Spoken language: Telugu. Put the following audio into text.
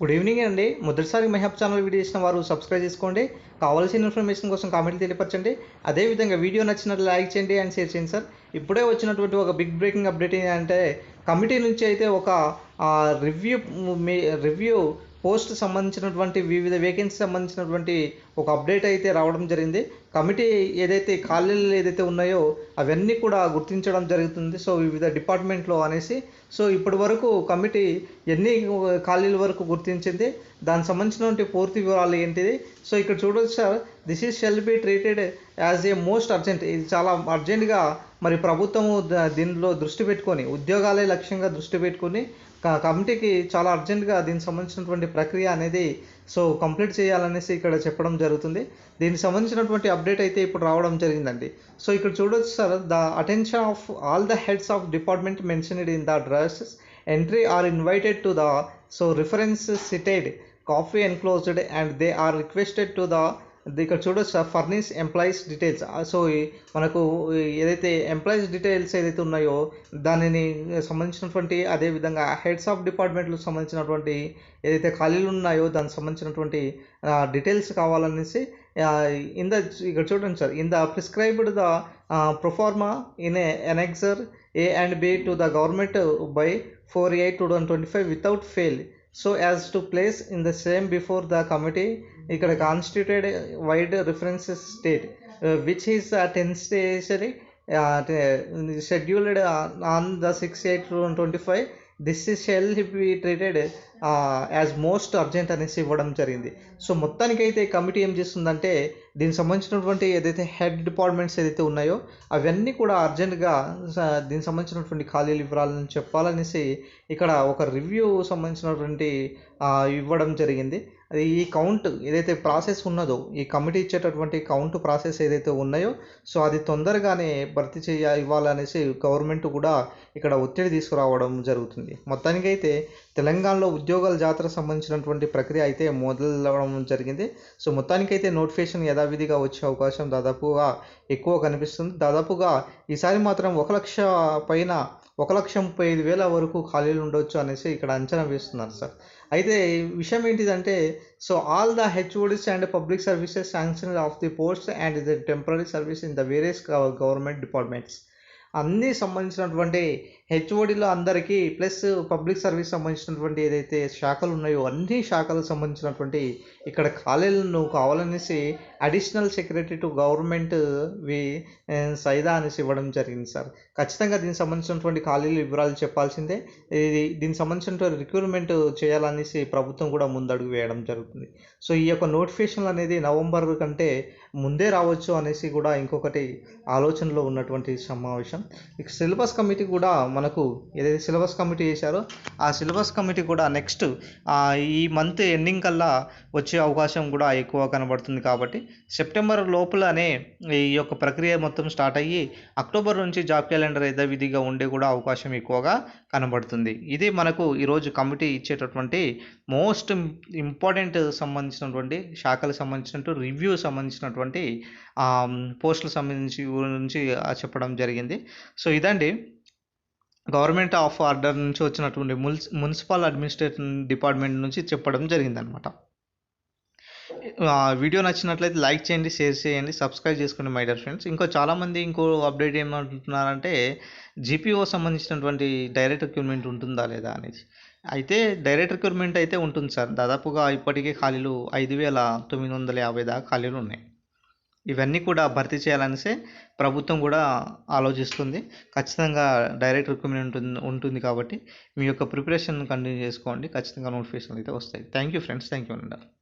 గుడ్ ఈవినింగ్ అండి. మొదటిసారి మెహబ్ ఛానల్ వీడియో చేసిన వారు సబ్స్క్రైబ్ చేసుకోండి. కావాల్సిన ఇన్ఫర్మేషన్ కోసం కామెంట్లు తెలియపరచండి. అదేవిధంగా వీడియో నచ్చినట్లు లైక్ చేయండి అండ్ షేర్ చేయండి సార్ ఇప్పుడే వచ్చినటువంటి ఒక బిగ్ బ్రేకింగ్ అప్డేట్ ఏంటంటే కమిటీ నుంచి అయితే ఒక రివ్యూ రివ్యూ పోస్ట్ సంబంధించినటువంటి వివిధ వేకెన్సీ సంబంధించినటువంటి ఒక అప్డేట్ అయితే రావడం జరిగింది. కమిటీ ఏదైతే ఖాళీలు ఏదైతే ఉన్నాయో అవన్నీ కూడా గుర్తించడం జరుగుతుంది. సో వివిధ డిపార్ట్మెంట్లో అనేసి. సో ఇప్పటి వరకు కమిటీ ఎన్ని ఖాళీల వరకు గుర్తించింది. దానికి సంబంధించినటువంటి పూర్తి వివరాలు ఏంటిది? సో ఇక్కడ చూడొచ్చు sir. This is shall be treated as a most urgent ఇది చాలా అర్జెంటుగా మరి ప్రభుత్వము దీనిలో దృష్టి పెట్టుకొని ఉద్యోగాలే లక్ష్యంగా దృష్టి పెట్టుకొని కమిటీకి చాలా అర్జెంటుగా దీనికి సంబంధించినటువంటి ప్రక్రియ అనేది సో కంప్లీట్ చేయాలనేసి ఇక్కడ చెప్పడం జరుగుతుంది. దీనికి సంబంధించినటువంటి అప్డేట్ అయితే ఇప్పుడు రావడం జరిగిందండి. సో ఇక్కడ చూడొచ్చు sir the attention of all the heads of department mentioned in the dresses entry are invited to the so reference cited copy enclosed and they are requested to the ఇక్కడ చూడొచ్చు sir furnish employees details so మనకు ఏదైతే ఎంప్లాయీస్ డీటెయిల్స్ ఏదైతే ఉన్నాయో దానిని సంబంధించినటువంటి అదేవిధంగా హెడ్స్ ఆఫ్ డిపార్ట్మెంట్లకు సంబంధించినటువంటి ఏదైతే ఖాళీలు ఉన్నాయో దానికి సంబంధించినటువంటి డీటెయిల్స్ కావాలనేసి ఇన్ ద ఇక్కడ చూడండి sir. In the prescribed the proforma in annexure A and B to the government by four eight two thousand twenty five without fail so as to place in the same before the committee ఇక్కడ constituted vide references state which is ten stationery scheduled on the six eight twenty five this is shall be treated as most urgent అనేసి ఇవ్వడం జరిగింది. సో మొత్తానికైతే కమిటీ ఏం చేస్తుందంటే దీనికి సంబంధించినటువంటి ఏదైతే హెడ్ డిపార్ట్మెంట్స్ ఏదైతే ఉన్నాయో అవన్నీ కూడా అర్జెంటుగా దీనికి సంబంధించినటువంటి ఖాళీలు ఇవ్వాలని చెప్పాలనేసి ఇక్కడ ఒక రివ్యూ సంబంధించినటువంటి ఇవ్వడం జరిగింది. అది ఈ కౌంట్ ఏదైతే ప్రాసెస్ ఉన్నదో ఈ కమిటీ ఇచ్చేటటువంటి కౌంట్ ప్రాసెస్ ఏదైతే ఉన్నాయో సో అది తొందరగానే భర్తీ చేయ ఇవ్వాలనేసి గవర్నమెంట్ కూడా ఇక్కడ ఒత్తిడి తీసుకురావడం జరుగుతుంది. మొత్తానికైతే తెలంగాణలో ఉద్యోగాల జాతర సంబంధించినటువంటి ప్రక్రియ అయితే మొదలవడం జరిగింది. సో మొత్తానికైతే నోటిఫికేషన్ యథావిధిగా వచ్చే అవకాశం దాదాపుగా ఎక్కువ కనిపిస్తుంది. దాదాపుగా ఈసారి మాత్రం ఒక లక్ష పైన ఒక లక్ష ముప్పై ఐదు వేల వరకు ఖాళీలు ఉండొచ్చు అనేసి ఇక్కడ అంచనా వేస్తున్నారు సార్. అయితే విషయం ఏంటిదంటే so all the HODs and public services sanction of the post and the temporary service in the various government departments అన్నీ సంబంధించినటువంటి హెచ్ఓడిలో అందరికీ ప్లస్ పబ్లిక్ సర్వీస్ సంబంధించినటువంటి ఏదైతే శాఖలు ఉన్నాయో అన్ని శాఖలకు సంబంధించినటువంటి ఇక్కడ ఖాళీలను కావాలనేసి additional secretary to government V Saida అనేసి ఇవ్వడం జరిగింది సార్. ఖచ్చితంగా దీనికి సంబంధించినటువంటి ఖాళీలు వివరాలు చెప్పాల్సిందే. ఇది దీనికి సంబంధించినటువంటి రిక్రూట్మెంట్ చేయాలనేసి ప్రభుత్వం కూడా ముందడుగు వేయడం జరుగుతుంది. సో ఈ యొక్క నోటిఫికేషన్లు అనేది నవంబర్ కంటే ముందే రావచ్చు అనేసి కూడా ఇంకొకటి ఆలోచనలో ఉన్నటువంటి సమావేశం. ఇక సిలబస్ కమిటీ కూడా మనకు ఏదైతే సిలబస్ కమిటీ చేశారో ఆ సిలబస్ కమిటీ కూడా నెక్స్ట్ ఈ మంత్ ఎండింగ్ కల్లా వచ్చే అవకాశం కూడా ఎక్కువ కనబడుతుంది కాబట్టి సెప్టెంబర్ లోపలనే ఈ యొక్క ప్రక్రియ మొత్తం స్టార్ట్ అయ్యి అక్టోబర్ నుంచి జాబ్ క్యాలెండర్ యథావిధిగా ఉండే కూడా అవకాశం ఎక్కువగా కనబడుతుంది. ఇది మనకు ఈరోజు కమిటీ ఇచ్చేటటువంటి మోస్ట్ ఇంపార్టెంట్ సంబంధించినటువంటి శాఖలకు సంబంధించినటువంటి రివ్యూ సంబంధించినటువంటి పోస్టులకు సంబంధించి గురించి చెప్పడం జరిగింది. సో ఇదండి. గవర్నమెంట్ ఆఫ్ ఆర్డర్ నుంచి వచ్చినటువంటి మున్సి మున్సిపల్ అడ్మినిస్ట్రేషన్ డిపార్ట్మెంట్ నుంచి చెప్పడం జరిగిందనమాట వీడియో నచ్చినట్లయితే లైక్ చేయండి షేర్ చేయండి సబ్స్క్రైబ్ చేసుకోండి మై డియర్ ఫ్రెండ్స్. ఇంకో చాలామంది ఇంకో అప్డేట్ ఏమంటున్నారంటే జీపీఓ సంబంధించినటువంటి డైరెక్ట్ రిక్రూట్మెంట్ ఉంటుందా లేదా అనేది అయితే డైరెక్ట్ రిక్రూట్మెంట్ అయితే ఉంటుంది సార్. దాదాపుగా ఇప్పటికే ఖాళీలు ఐదు వేల తొమ్మిది వందల యాభై దాకా ఖాళీలు ఉన్నాయి. ఇవన్నీ కూడా భర్తీ చేయాలనిసే ప్రభుత్వం కూడా ఆలోచిస్తుంది. ఖచ్చితంగా డైరెక్ట్ రిక్రూట్మెంట్ ఉంటుంది ఉంటుంది కాబట్టి మీ యొక్క ప్రిపరేషన్ కంటిన్యూ చేసుకోండి. ఖచ్చితంగా నోటిఫికేషన్ అయితే వస్తాయి. Thank you friends thank you అండి